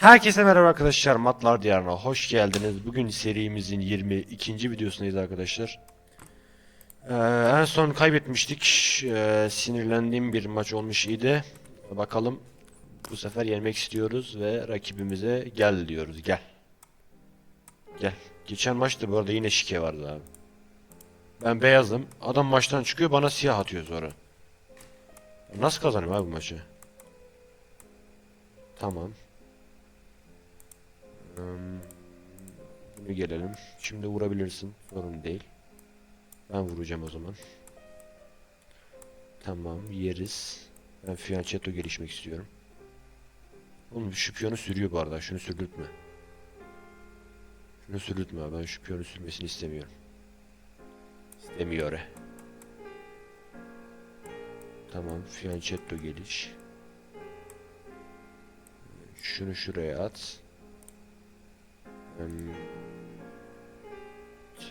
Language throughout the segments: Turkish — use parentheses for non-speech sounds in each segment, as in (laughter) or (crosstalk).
Herkese merhaba arkadaşlar. Matlar Diyarı'na hoş geldiniz. Bugün serimizin 22. videosundayız arkadaşlar. Ee, en son kaybetmiştik. Ee, sinirlendiğim bir maç olmuş idi. Bakalım bu sefer yenmek istiyoruz ve rakibimize gel diyoruz. Gel. Gel. Geçen maçta bu arada yine şike vardı abi. Ben beyazım. Adam maçtan çıkıyor bana siyah atıyor sonra. Nasıl kazanayım abi bu maçı? Tamam. Bunu gelelim. Şimdi vurabilirsin. Sorun değil. Ben vuracağım o zaman. Tamam yeriz. Ben fianchetto gelişmek istiyorum. Oğlum şu piyonu sürüyor bu arada. Şunu sürdürtme. Şunu sürdürtme. Ben şu piyonu sürmesini istemiyorum. İstemiyor. Tamam fianchetto geliş. Şunu şuraya at.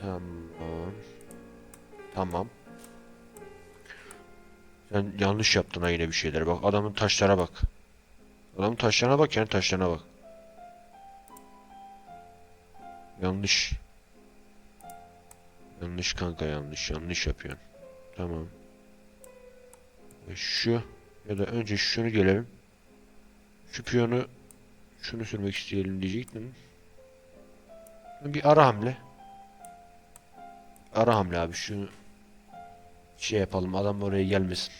Tamam. Tamam. Sen yanlış yaptın ha yine bir şeyler. Bak adamın taşlara bak. Adamın taşlarına bak yani taşlarına bak. Yanlış. Yanlış kanka yanlış. Yanlış yapıyorsun. Tamam. E Şu ya da önce şunu gelelim. Şu piyonu şunu sürmek isteyelim diyecektim. Bir ara hamle. Ara hamle abi şunu şey yapalım adam oraya gelmesin.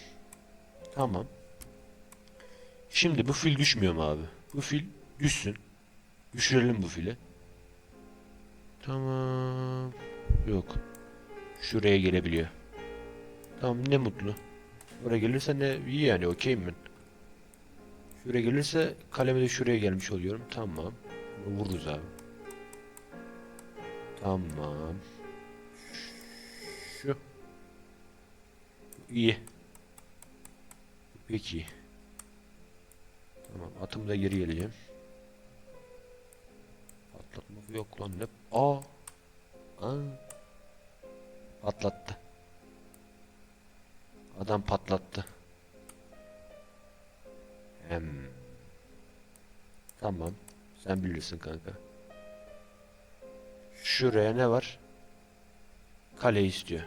Tamam. Şimdi bu fil düşmüyor mu abi? Bu fil düşsün. Düşürelim bu fili. Tamam. Yok. Şuraya gelebiliyor. Tamam ne mutlu. Oraya gelirse ne iyi yani okeyim ben. Şuraya gelirse kaleme de şuraya gelmiş oluyorum. Tamam. Vururuz abi. Tamam. Şu. İyi. Peki. Tamam atım da geri geleceğim. Patlatmak yok lan ne? Aa. Aa. Patlattı. Adam patlattı. Hem. Tamam. Sen bilirsin kanka. Şuraya ne var? Kale istiyor.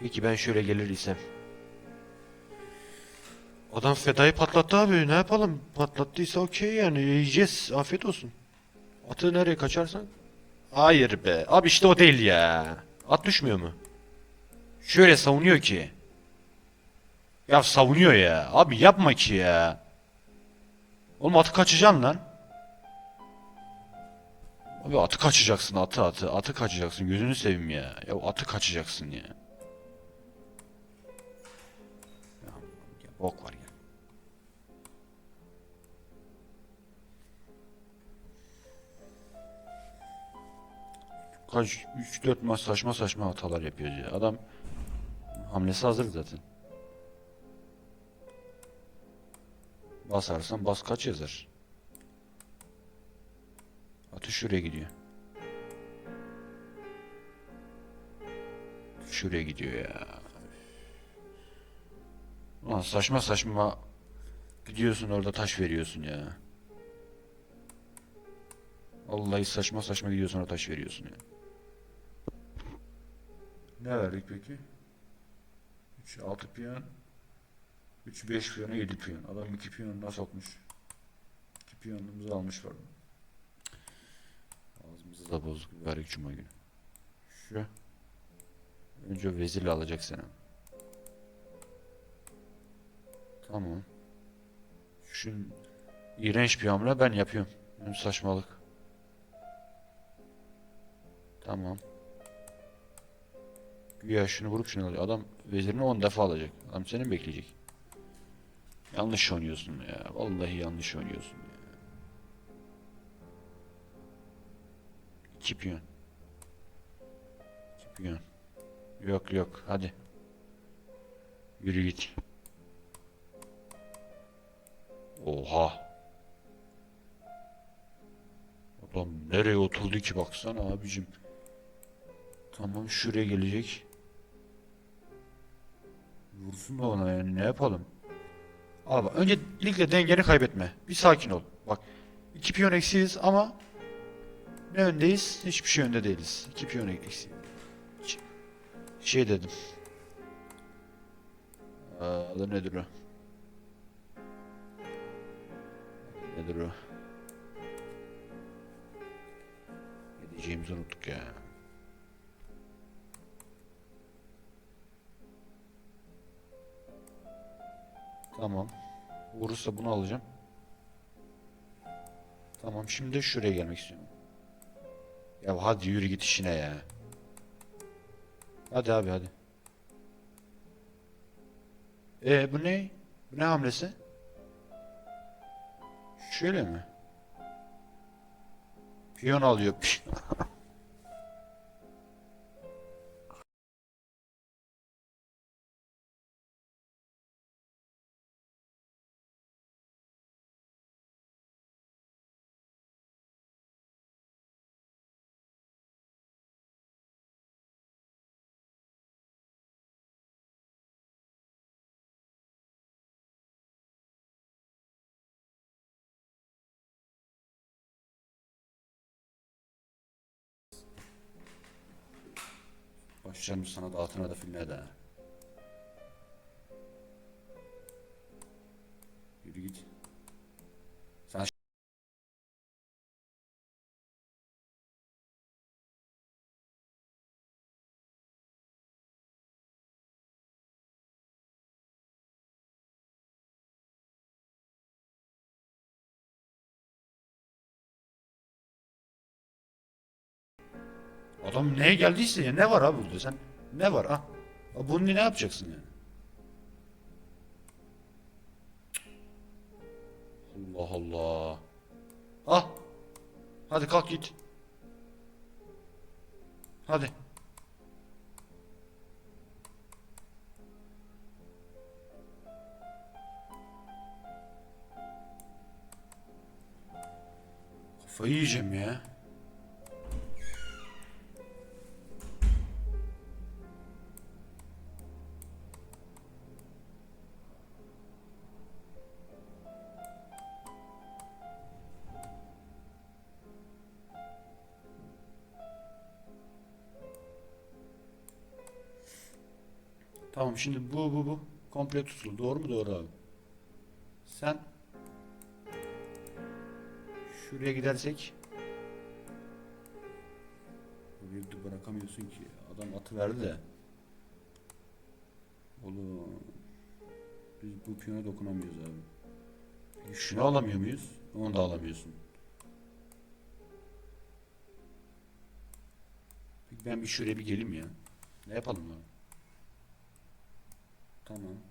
Peki ben şöyle gelir isem. Adam fedayı patlattı abi. Ne yapalım? Patlattıysa okey yani. Yiyeceğiz. Afiyet olsun. Atı nereye kaçarsan? Hayır be. Abi işte o değil ya. At düşmüyor mu? Şöyle savunuyor ki. Ya savunuyor ya. Abi yapma ki ya. Oğlum atı kaçacaksın lan. Abi atı kaçacaksın atı atı. Atı kaçacaksın gözünü seveyim ya. Ya atı kaçacaksın ya. Ya, ya bok var ya. Kaç 3-4 maç saçma saçma hatalar yapıyoruz ya. Adam hamlesi hazır zaten. Basarsan bas kaç yazar. Atı şuraya gidiyor. Şuraya gidiyor ya. Ulan saçma saçma gidiyorsun orada taş veriyorsun ya. Vallahi saçma saçma gidiyorsun orada taş veriyorsun ya. Ne verdik peki? 3 6 piyon 3 5 piyona 7 piyon. Adam 2 piyonuna sokmuş. 2 piyonumuzu almış var. Da bozduk mübarek cuma günü. Şu. Önce vezirle alacak seni. Tamam. Şu iğrenç bir hamle ben yapıyorum. Benim saçmalık. Tamam. Güya şunu vurup şunu alıyor. Adam vezirini 10 defa alacak. Adam seni bekleyecek? Yanlış oynuyorsun ya. Vallahi yanlış oynuyorsun ya. İki piyon. İki piyon. Yok yok hadi. Yürü git. Oha. Adam nereye oturdu ki baksana abicim. Tamam şuraya gelecek. Vursun da ona yani ne yapalım? Abi öncelikle dengeni kaybetme. Bir sakin ol. Bak iki piyon eksiyiz ama ne öndeyiz? Hiçbir şey önde değiliz. İki piyon eksiyiz. Ş- Şey dedim. Aa, Adı nedir o? Nedir o? Ne diyeceğimizi unuttuk ya. Tamam. Vurursa bunu alacağım. Tamam şimdi şuraya gelmek istiyorum. Ya hadi yürü git işine ya. Hadi abi hadi. E bu ne? Bu ne hamlesi? Şöyle mi? Piyon alıyor. (laughs) Başlarım sana da altına da filmine de. Yürü git. Adam neye geldiyse ya ne var abi burada sen? Ne var ha? Bunu ne yapacaksın yani? Allah Allah. Ah. Hadi kalk git. Hadi. Kafayı yiyeceğim ya. Tamam şimdi bu bu bu komple tutuldu. Doğru mu? Doğru abi. Sen şuraya gidersek bir de bırakamıyorsun ki. Adam atı verdi de. Oğlum biz bu piyona dokunamıyoruz abi. Peki şunu alamıyor muyuz? Onu da alamıyorsun. Peki ben bir şuraya bir geleyim ya. Ne yapalım abi? Tamam.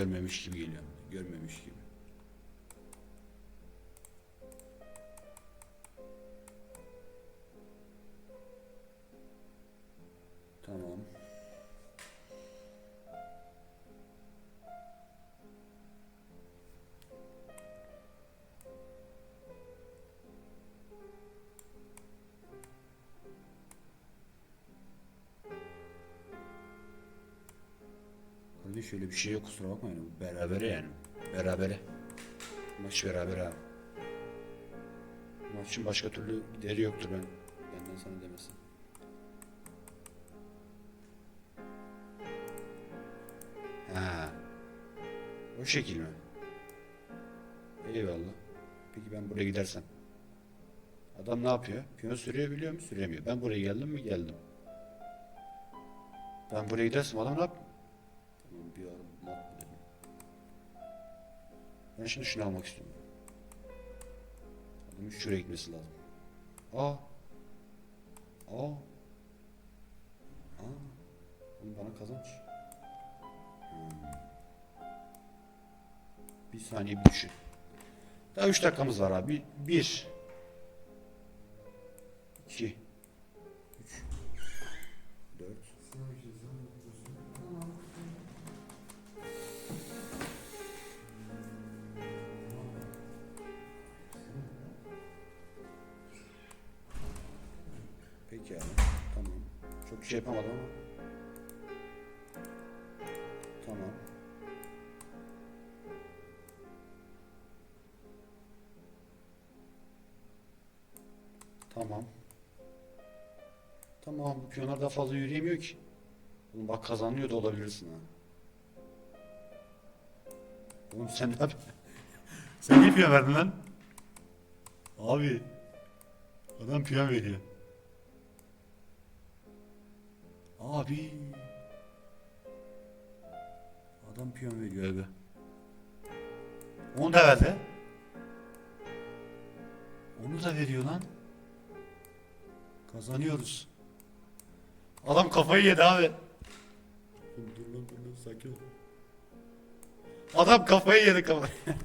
Görmemiş gibi geliyor. Görmemiş gibi. Tamam. Kardeş şöyle bir şey yok kusura bakmayın. Bu Berabere yani. Berabere. Maç berabere abi. Maçın başka türlü gideri yoktur ben. Benden sana demesin. Ha. O şekil mi? Eyvallah. Peki ben buraya gidersem? Adam ne yapıyor? Piyon sürüyor biliyor mu? Süremiyor. Ben buraya geldim mi? Geldim. Ben buraya gidersem adam ne yapıyor? Ben şimdi şunu almak istiyorum. Adamın şuraya gitmesi lazım. Aa. Aa. Aa. Oğlum bana kazanç. Hmm. Bir saniye bir düşün. Daha 3 dakikamız var abi. 1 2 3 4 şey yapamadım ama. Tamam. Tamam. Tamam bu piyonlar daha fazla yürüyemiyor ki. Oğlum bak kazanıyor da olabilirsin ha. Oğlum sen ne (laughs) Sen niye piyon verdin lan? Abi. Adam piyon veriyor. Abi. Adam piyon veriyor abi. Onu da verdi. Onu da veriyor lan. Kazanıyoruz. Adam kafayı yedi abi. Dur dur lan dur lan sakin ol. Adam kafayı yedi kafayı. (laughs)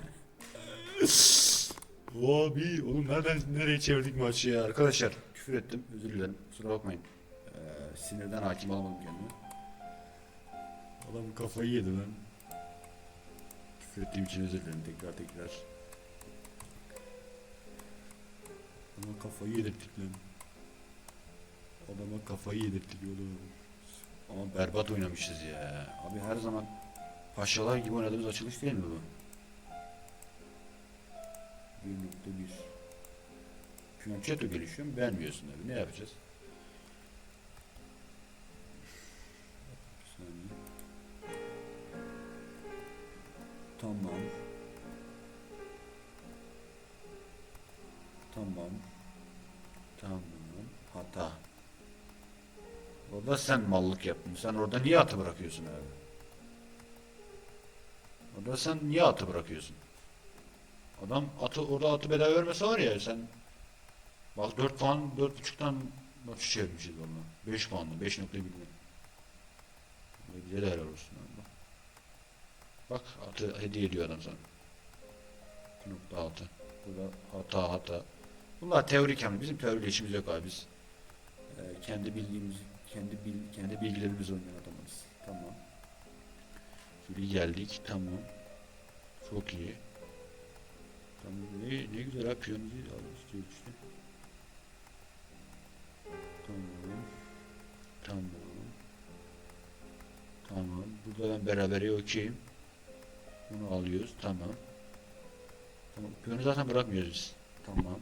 Abi oğlum nereden nereye çevirdik maçı ya arkadaşlar. Küfür ettim özür dilerim kusura bakmayın. Sinirden hakim olamadım kendime. Adam kafayı yedi lan. Küfür ettiğim için özür dilerim tekrar tekrar. Adama kafayı yedirttik lan. Adama kafayı yedirttik oğlum. Ama berbat oynamışız ya. Abi her zaman paşalar gibi oynadığımız açılış değil mi bu? 1.1 Pinochetto gelişiyor mu? Beğenmiyorsun abi. Ne yapacağız? Tamam. Tamam. Tamam. Hata. Orada sen mallık yaptın. Sen orada niye atı bırakıyorsun abi? Orada sen niye atı bırakıyorsun? Adam atı orada atı bedava vermese var ya sen bak 4 puan 4.5'tan maçı çevirmişiz valla. 5 puanla 5.1 Bize de helal olsun abi. Bak atı hediye ediyor adam sana. 2.6 Burada hata hata. Bunlar teorik yani bizim teoriyle işimiz yok abi biz. Ee, kendi bildiğimiz kendi bil, kendi bilgilerimiz oynayan adamız. Tamam. Şöyle geldik tamam. Çok iyi. Tamam ne, ne güzel abi piyanocu istiyor işte. Tamam. Tamam. Tamam. Burada ben berabere okeyim. Bunu alıyoruz. Tamam. Tamam. Piyonu zaten bırakmıyoruz biz. Tamam.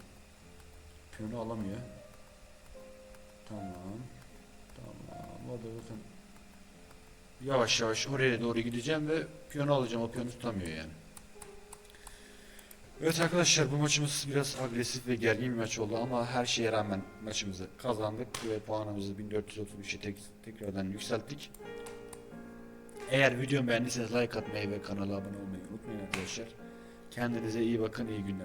Piyonu alamıyor. Tamam. Tamam. O da zaten yavaş yavaş oraya doğru gideceğim ve piyonu alacağım. O piyonu tutamıyor yani. Evet arkadaşlar bu maçımız biraz agresif ve gergin bir maç oldu ama her şeye rağmen maçımızı kazandık ve puanımızı 1433'e tek, tekrardan yükselttik. Eğer videomu beğendiyseniz like atmayı ve kanala abone olmayı unutmayın arkadaşlar. Kendinize iyi bakın, iyi günler.